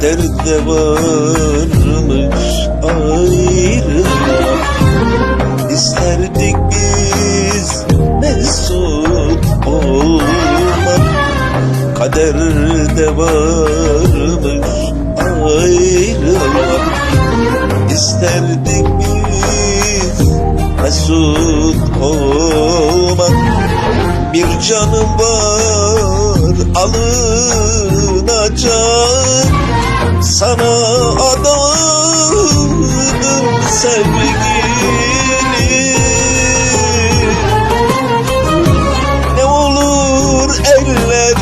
Kaderde varmış ayrılık. İsterdik biz mesut olmak. Kaderde varmış ayrılık. İsterdik biz mesut olmak. Bir canım var alınacak Sana adadım sevgili. Ne olur eller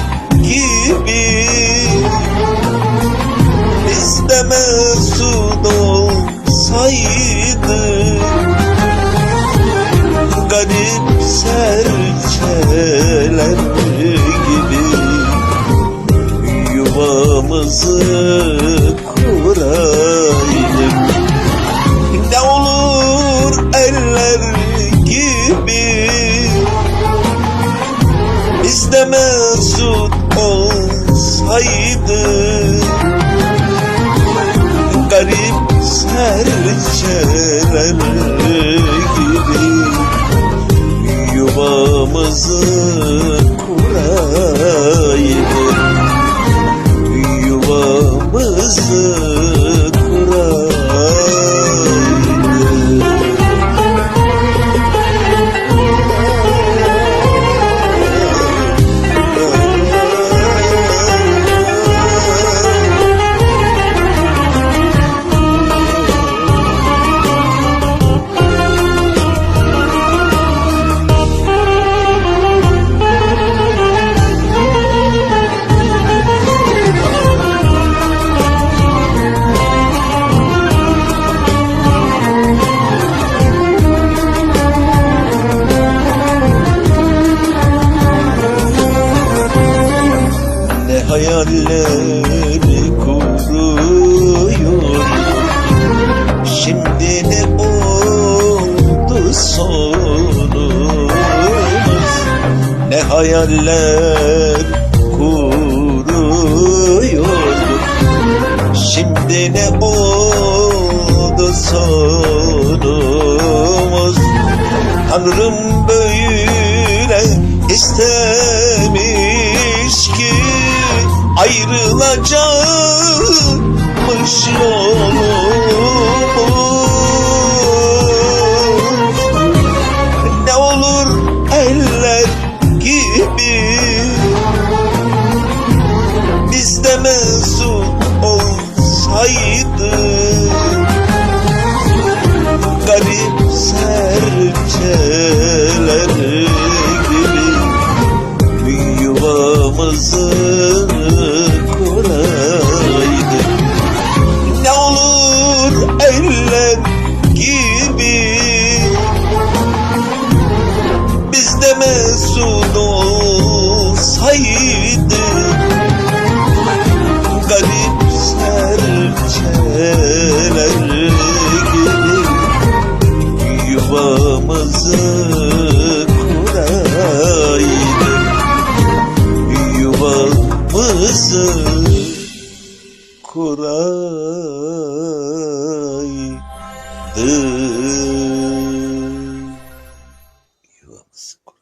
gibi Biz de mesut olsaydık Garip serçeler gibi Yuvamızı hayalleri kuruyor Şimdi ne oldu sonumuz. Ne hayaller kuruyorduk Şimdi ne oldu sonumuz. Tanrım böyle istemiş ki ayrılacakmış yolumuz mezun olsaydı Garip serçeler gibi yuvamızı kuraydı. Yuvamızı kuraydı. Yuvamızı kuraydı